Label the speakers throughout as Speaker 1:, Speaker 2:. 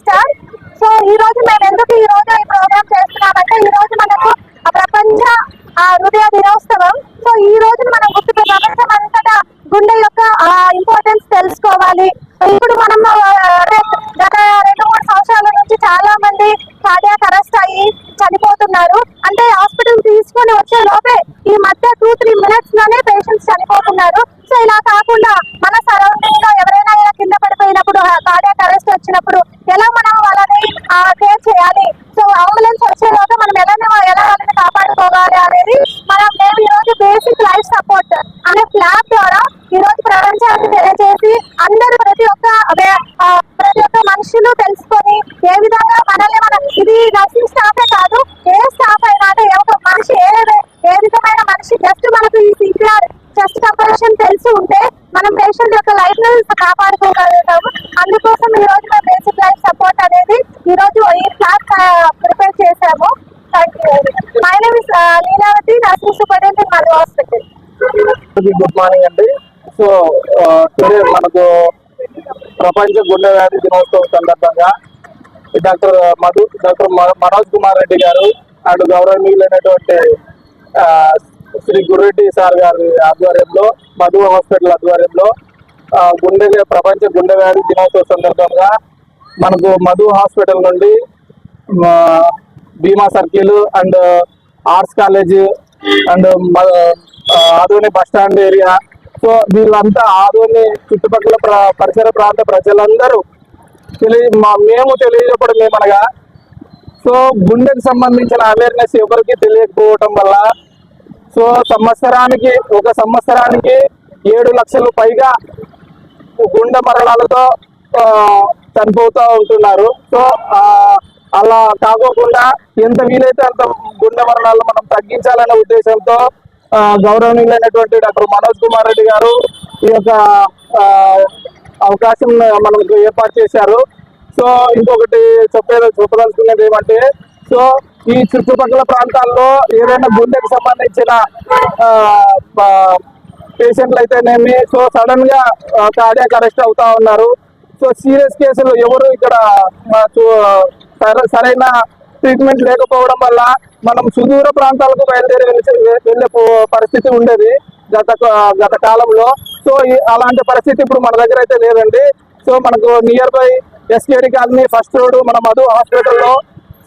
Speaker 1: Star so ఈ రోజు మేము ఎందుకు ఈ రోజు ఈ ప్రోగ్రామ్ చేస్తున్నామంటే ఈ రోజు మనకు ఆ ప్రపంచ ఆ హృదయ దినోత్సవం. సో ఈ రోజు మనం గుర్తు ప్రపంచం అంతటా గుండె యొక్క ఇంపార్టెన్స్ తెలుసుకోవాలి. ఇప్పుడు మనం గత రెండు మూడు సంవత్సరాల నుంచి చాలా మంది కార్డియాక్ అరెస్ట్ అయ్యి చనిపోతున్నారు. అంటే హాస్పిటల్ తీసుకొని వచ్చే లోపే ఈ మధ్య టూ త్రీ మినిట్స్లోనే పేషెంట్స్ చనిపోతున్నారు. సో ఇలా కాకుండా మన సరౌండింగ్లో ఎవరైనా ఇలా కింద పడిపోయినప్పుడు కార్డియాక్ అరెస్ట్ వచ్చినప్పుడు ఎలా మనం వాళ్ళని కేర్ చేయాలి సో అంబులెన్స్ వచ్చేలోగా మనం ఎలా ఎలా వాళ్ళని కాపాడుకోవాలి అనేది మనం మేము ఈ రోజు బేసిక్ లైఫ్ సపోర్ట్ ల్యాబ్ ద్వారా ఈ రోజు ప్రపంచాన్ని తెలియజేసి అందరూ ప్రతి ఒక్క ప్రతి ఒక్క మనుషులు తెలుసుకొని ఏ విధంగా మనల్ని మనం ఇది నర్సింగ్ స్టాఫే కాదు ఏ స్టాఫ్ అయినా అంటే ఏ ఒక మనిషి ఏ ఏ విధమైన మనిషి జస్ట్ మనకు ఈ సిపిఆర్ చెస్ట్ కంపరేషన్ తెలిసి ఉంటే మనం పేషెంట్ యొక్క లైఫ్ని కాపాడుకోగలుగుతాము. అందుకోసం ఈ రోజు మన బేసిక్ లైఫ్ సపోర్ట్ అనేది ఈ రోజు ఈ క్లాస్ ప్రిపేర్ చేశాము. My name is Leelavathi nursing superintendent Madhu hospital
Speaker 2: good morning అండి. సో టుడే మనకు ప్రపంచ గుండె వ్యాధి దినోత్సవం సందర్భంగా డాక్టర్ మధు డాక్టర్ మనోజ్ కుమార్ రెడ్డి గారు అండ్ గౌరవనీయులైనటువంటి శ్రీ గురురెడ్డి సార్ గారి ఆధ్వర్యంలో మధు హాస్పిటల్ ఆధ్వర్యంలో గుండె ప్రపంచ గుండె వ్యాధి దినోత్సవం సందర్భంగా మనకు మధు హాస్పిటల్ నుండి Bheema circle and arts college and Adoni bus stand area. So వీళ్ళంతా ఆదోని చుట్టుపక్కల పరిసర ప్రాంత ప్రజలందరూ తెలియ మా- మేము తెలియజేయడం ఏమనగా సో గుండెకి సంబంధించిన అవేర్నెస్ ఎవరికి తెలియకపోవటం వల్ల సో సంవత్సరానికి ఒక సంవత్సరానికి ఏడు లక్షలు పైగా గుండె మరణాలతో చనిపోతూ ఉంటున్నారు. సో అలా కాకోకుండా ఎంత వీలైతే అంత గుండె మరణాలు మనం తగ్గించాలనే ఉద్దేశంతో గౌరవనీయులైనటువంటి డాక్టర్ మనోజ్ కుమార్ రెడ్డి గారు ఈ యొక్క అవకాశం మనకు ఏర్పాటు చేశారు. సో ఇంకొకటి చెప్పేది చెప్పదలుచుకునేది ఏమంటే సో ఈ చుట్టుపక్కల ప్రాంతాల్లో ఏదైనా గుండెకు సంబంధించిన పేషెంట్లు అయితేనేమి సో సడన్గా కార్డియాక్ అరెస్ట్ అవుతా ఉన్నారు. సో సీరియస్ కేసులు ఎవరు ఇక్కడ సరైన ట్రీట్మెంట్ లేకపోవడం వల్ల మనం సుదూర ప్రాంతాలకు బయలుదేరి వెళ్ళే- వెళ్ళే పో- పరిస్థితి ఉండేది గత గత కాలంలో. సో అలాంటి పరిస్థితి ఇప్పుడు మన దగ్గర అయితే లేదండి. సో మనకు near by SKD colony first road మన మధు హాస్పిటల్లో.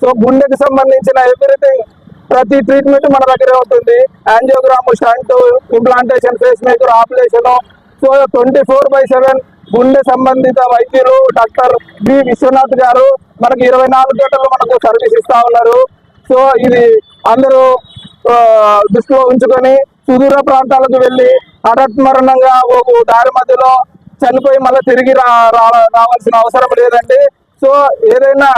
Speaker 2: సో గుండెకి సంబంధించిన ఎవ్రీథింగ్ ప్రతి ట్రీట్మెంట్ మన దగ్గరే ఉంటుంది. Angiogram shunt implantation pacemaker operation so twenty four by seven గుండె సంబంధిత వైద్యులు డాక్టర్ బి విశ్వనాథ్ గారు మనకి ఇరవై నాలుగు గంటలు మనకు సర్వీస్ ఇస్తా ఉన్నారు. సో ఇది అందరూ దృష్టిలో ఉంచుకొని సుదూర ప్రాంతాలకు వెళ్ళి హఠాత్మరణంగా ఒక దారి మధ్యలో చనిపోయి మళ్ళీ తిరిగి రా రా- రావాల్సిన అవసరం లేదండి. సో ఏదైనా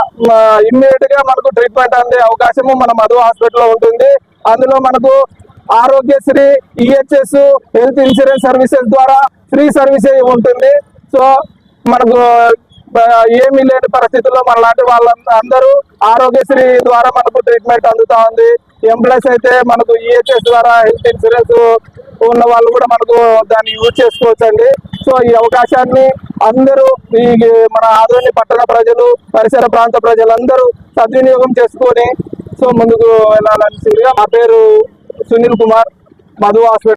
Speaker 2: ఇమ్మీడియట్గా మనకు ట్రీట్మెంట్ అందే అవకాశము మన మధు హాస్పిటల్లో ఉంటుంది. అందులో మనకు Aarogyasri EHS health insurance services ద్వారా ఫ్రీ సర్వీస్ ఉంటుంది. సో మనకు ఏమీ లేని పరిస్థితుల్లో మన లాంటి వాళ్ళందరూ ఆరోగ్యశ్రీ ద్వారా మనకు ట్రీట్మెంట్ అందుతా ఉంది. ఎంప్లాయీస్ అయితే మనకు ఈహెచ్ఎస్ ద్వారా హెల్త్ ఇన్సూరెన్స్ ఉన్న వాళ్ళు కూడా మనకు దాన్ని యూజ్ చేసుకోవచ్చండి. సో ఈ అవకాశాన్ని అందరూ ఈ మన ఆదోని పట్టణ ప్రజలు పరిసర ప్రాంత ప్రజలందరూ సద్వినియోగం చేసుకొని సో ముందుకు వెళ్ళాలని మా పేరు సునీల్ కుమార్ మధు హాస్పిటల్